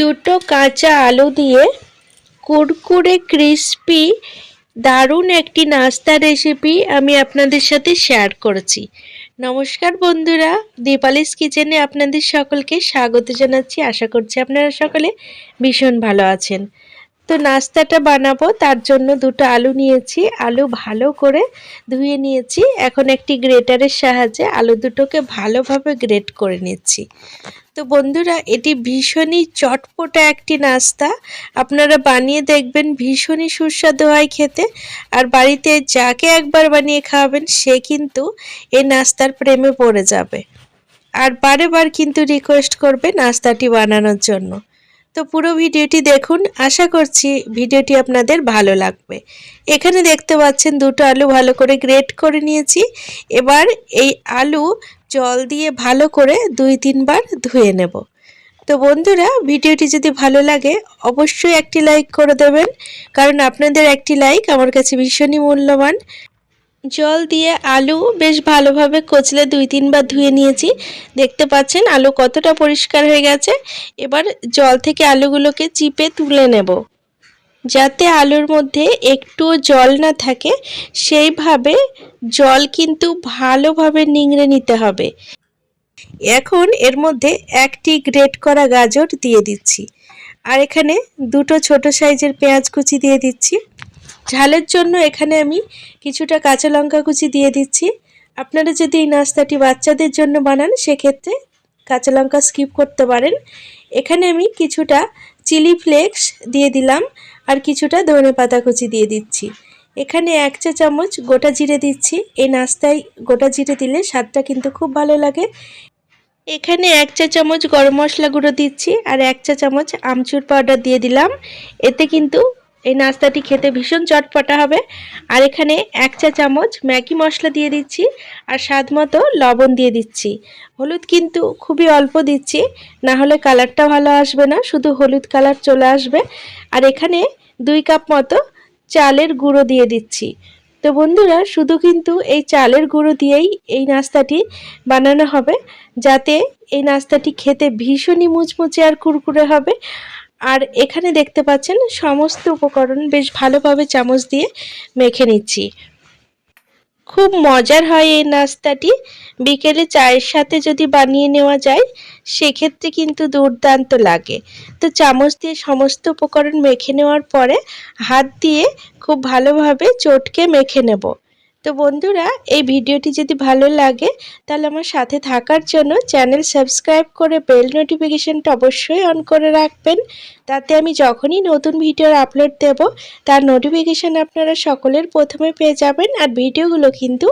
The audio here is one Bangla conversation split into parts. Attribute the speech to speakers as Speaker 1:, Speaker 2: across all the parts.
Speaker 1: দুটো কাঁচা আলু দিয়ে কুরকুরে ক্রিস্পি দারুণ একটি নাস্তা রেসিপি আমি আপনাদের সাথে শেয়ার করেছি। নমস্কার বন্ধুরা, দীপালিস কিচেনে আপনাদের সকলকে স্বাগত জানাচ্ছি। আশা করছি আপনারা সকলে ভীষণ ভালো আছেন। তো নাস্তাটা বানাবো, তার জন্য দুটো আলু নিয়েছি। আলু ভালো করে ধুয়ে নিয়েছি। এখন একটি গ্রেটারের সাহায্যে আলু দুটোকে ভালোভাবে গ্রেট করে নিচ্ছি। তো বন্ধুরা, এটি ভীষণই চটপটা একটি নাস্তা। আপনারা বানিয়ে দেখবেন ভীষণই সুস্বাদু হয় খেতে। আর বাড়িতে যাকে একবার বানিয়ে খাওয়াবেন, সে কিন্তু এই নাস্তার প্রেমে পড়ে যাবে। আর বারে বার কিন্তু রিকোয়েস্ট করবে নাস্তাটি বানানোর জন্য। তো পুরো ভিডিওটি দেখুন। আশা করছি ভিডিওটি আপনাদের ভালো লাগবে। এখানে দেখতে পাচ্ছেন দুটো আলু ভালো করে গ্রেট করে নিয়েছি। এবার এই আলু জল দিয়ে ভালো করে দুই, তিনবার ধুয়ে নেব। তো বন্ধুরা, ভিডিওটি যদি ভালো লাগে, অবশ্যই একটি লাইক করে দেবেন। কারণ আপনাদের একটি লাইক আমার কাছে ভীষণই মূল্যবান। জল দিয়ে আলু বেশ ভালোভাবে কচলে দুই তিনবার ধুয়ে নিয়েছি। দেখতে পাচ্ছেন আলু কতটা পরিষ্কার হয়ে গেছে। এবার জল থেকে আলুগুলোকে চিপে তুলে নেব। যাতে আলুর মধ্যে একটু জল না থাকে, সেইভাবে জল কিন্তু ভালোভাবে নিংড়ে নিতে হবে। এখন এর মধ্যে একটি গ্রেট করা গাজর দিয়ে দিচ্ছি। আর এখানে দুটো ছোট সাইজের পেঁয়াজ কুচি দিয়ে দিচ্ছি। ঝালের জন্য এখানে আমি কিছুটা কাঁচা লঙ্কা কুচি দিয়ে দিচ্ছি। আপনারা যদি এই নাস্তাটি বাচ্চাদের জন্য বানান, সেক্ষেত্রে কাঁচা লঙ্কা স্কিপ করতে পারেন। এখানে আমি কিছুটা চিলি ফ্লেক্স দিয়ে দিলাম আর কিছুটা ধনে পাতা কুচি দিয়ে দিচ্ছি। এখানে এক চা চামচ গোটা জিরে দিচ্ছি। এই নাস্তায় গোটা জিরে দিলে স্বাদটা কিন্তু খুব ভালো লাগে। এখানে এক চা চামচ গরম মশলা গুঁড়ো দিচ্ছি আর এক চা চামচ আমচুর পাউডার দিয়ে দিলাম। এতে কিন্তু এই নাস্তাটি খেতে ভীষণ চটপটা হবে। আর এখানে এক চা চামচ ম্যাগি মশলা দিয়ে দিচ্ছি আর স্বাদ মতো লবণ দিয়ে দিচ্ছি। হলুদ কিন্তু খুবই অল্প দিচ্ছি, না হলে কালারটা ভালো আসবে না, শুধু হলুদ কালার চলে আসবে। আর এখানে দুই কাপ মতো চালের গুঁড়ো দিয়ে দিচ্ছি। তো বন্ধুরা, শুধু কিন্তু এই চালের গুঁড়ো দিয়েই এই নাস্তাটি বানানো হবে, যাতে এই নাস্তাটি খেতে ভীষণই মুচমুচে আর কুরকুরে হবে। আর এখানে দেখতে পাচ্ছেন সমস্ত উপকরণ বেশ ভালোভাবে চামচ দিয়ে মেখে নিচ্ছি। খুব মজার হয় এই নাস্তাটি। বিকেলে চায়ের সাথে যদি বানিয়ে নেওয়া যায়, সেক্ষেত্রে কিন্তু দুর্দান্ত লাগে। তো চামচ দিয়ে সমস্ত উপকরণ মেখে নেওয়ার পরে হাত দিয়ে খুব ভালোভাবে চটকে মেখে নেব। তো বন্ধুরা, এই ভিডিওটি যদি ভালো লাগে, তাহলে আমার সাথে থাকার জন্য চ্যানেল সাবস্ক্রাইব করে বেল নোটিফিকেশানটা অবশ্যই অন করে রাখবেন। তাতে আমি যখনই নতুন ভিডিওর আপলোড দেব, তার নোটিফিকেশান আপনারা সকলের প্রথমে পেয়ে যাবেন আর ভিডিওগুলো কিন্তু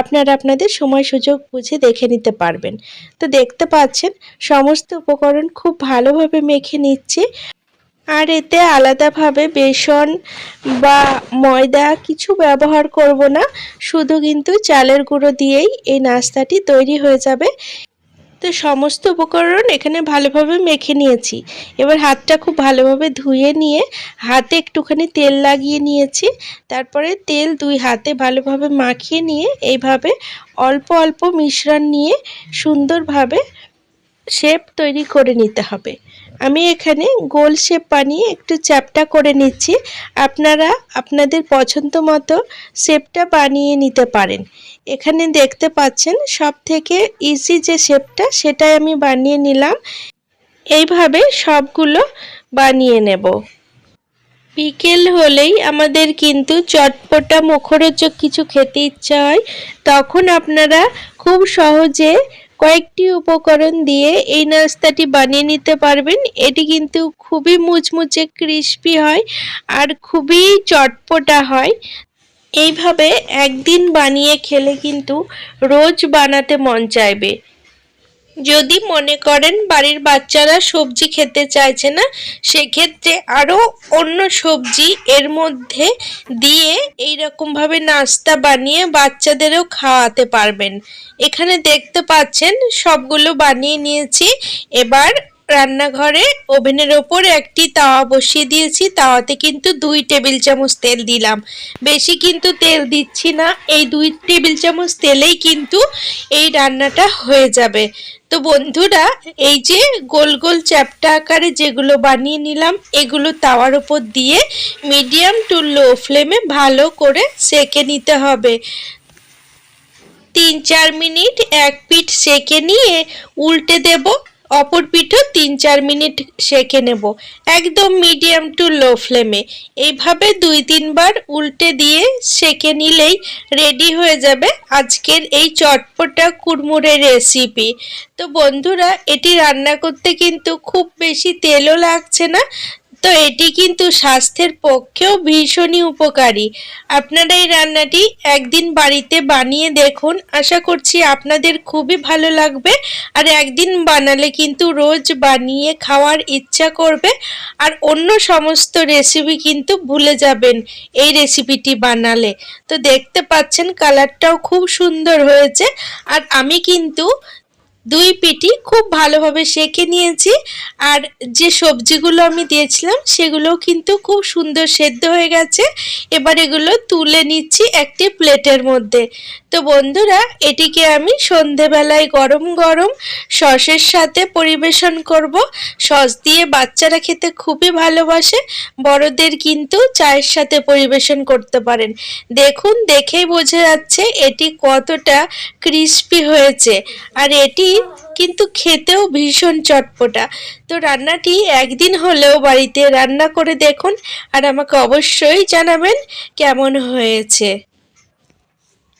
Speaker 1: আপনারা আপনাদের সময় সুযোগ বুঝে দেখে নিতে পারবেন। তো দেখতে পাচ্ছেন, সমস্ত উপকরণ খুব ভালোভাবে মেখে নিচ্ছে। আর এতে আলাদাভাবে বেসন বা ময়দা কিছু ব্যবহার করব না। শুধু কিন্তু চালের গুঁড়ো দিয়েই এই নাস্তাটি তৈরি হয়ে যাবে। তো সমস্ত উপকরণ এখানে ভালোভাবে মেখে নিয়েছি। এবার হাতটা খুব ভালোভাবে ধুয়ে নিয়ে হাতে একটুখানি তেল লাগিয়ে নিয়েছি। তারপরে তেল দুই হাতে ভালোভাবে মাখিয়ে নিয়ে এইভাবে অল্প অল্প মিশ্রণ নিয়ে সুন্দরভাবে শেপ তৈরি করে নিতে হবে। আমি এখানে গোল শেপ বানিয়ে একটু চ্যাপটা করে নিচ্ছি। আপনারা আপনাদের পছন্দ মতো শেপটা বানিয়ে নিতে পারেন। এখানে দেখতে পাচ্ছেন সব থেকে ইজি যে শেপটা সেটাই আমি বানিয়ে নিলাম। এইভাবে সবগুলো বানিয়ে নেব। বিকেল হলেই আমাদের কিন্তু চটপটা মুখরোচক কিছু খেতে ইচ্ছা হয়। তখন আপনারা খুব সহজে কয়েকটি উপকরণ দিয়ে এই নাস্তাটি বানিয়ে নিতে পারবেন। এটি কিন্তু খুবই মুচমুচে ক্রিস্পি হয় আর খুবই চটপটা হয়। এইভাবে একদিন বানিয়ে খেলে কিন্তু রোজ বানাতে মন চাইবে। যদি মনে করেন বাড়ির বাচ্চারা সবজি খেতে চাইছে না, সেক্ষেত্রে আরও অন্য সবজি এর মধ্যে দিয়ে এই রকমভাবে নাস্তা বানিয়ে বাচ্চাদেরও খাওয়াতে পারবেন। এখানে দেখতে পাচ্ছেন, সবগুলো বানিয়ে নিয়েছি। এবার রান্নাঘরে ওভেনের ওপর একটি তাওয়া বসিয়ে দিয়েছি। তাওয়াতে কিন্তু দুই টেবিল চামচ তেল দিলাম। বেশি কিন্তু তেল দিচ্ছি না, এই দুই টেবিল চামচ তেলেই কিন্তু এই রান্নাটা হয়ে যাবে। তো বন্ধুরা, এই যে গোল গোল চ্যাপটা আকারে যেগুলো বানিয়ে নিলাম, এগুলো তাওয়ার ওপর দিয়ে মিডিয়াম টু লো ফ্লেমে ভালো করে সেকে নিতে হবে। তিন চার মিনিট এক পিঠ সেকে নিয়ে উল্টে দেব। অপর পিঠো তিন চার মিনিট সেঁকে নেব, একদম মিডিয়াম টু লো ফ্লেমে এইভাবে দুই তিনবার উল্টে দিয়ে সেঁকে নিলেই রেডি হয়ে যাবে আজকের এই চটপটা কুড়মুড়ের রেসিপি তো বন্ধুরা, এটি রান্না করতে কিন্তু খুব বেশি তেলও লাগছে না তো এটি কিন্তু স্বাস্থ্যের পক্ষেও ভীষণই উপকারী। আপনারা এই রান্নাটি একদিন বাড়িতে বানিয়ে দেখুন। আশা করছি আপনাদের খুবই ভালো লাগবে। আর একদিন বানালে কিন্তু রোজ বানিয়ে খাওয়ার ইচ্ছা করবে। আর অন্য সমস্ত রেসিপি কিন্তু ভুলে যাবেন এই রেসিপিটি বানালে। তো দেখতে পাচ্ছেন কালারটাও খুব সুন্দর হয়েছে। আর আমি কিন্তু দুই পিটি খুব ভালোভাবে সেকে নিয়েছি। আর যে সবজিগুলো আমি দিয়েছিলাম, সেগুলোও কিন্তু খুব সুন্দর সেদ্ধ হয়ে গেছে। এবার এগুলো তুলে নিচ্ছি একটি প্লেটের মধ্যে। তো বন্ধুরা, এটিকে আমি সন্ধেবেলায় গরম গরম সসের সাথে পরিবেশন করব। সস দিয়ে বাচ্চারা খেতে খুবই ভালোবাসে। বড়দের কিন্তু চায়ের সাথে পরিবেশন করতে পারেন। দেখুন, দেখেই বোঝা যাচ্ছে এটি কতটা ক্রিস্পি হয়েছে। আর এটি কিন্তু খেতেও ভীষণ চটপটা। তো রান্নাটি একদিন হলেও বাড়িতে রান্না করে দেখুন আর আমাকে অবশ্যই জানাবেন কেমন হয়েছে।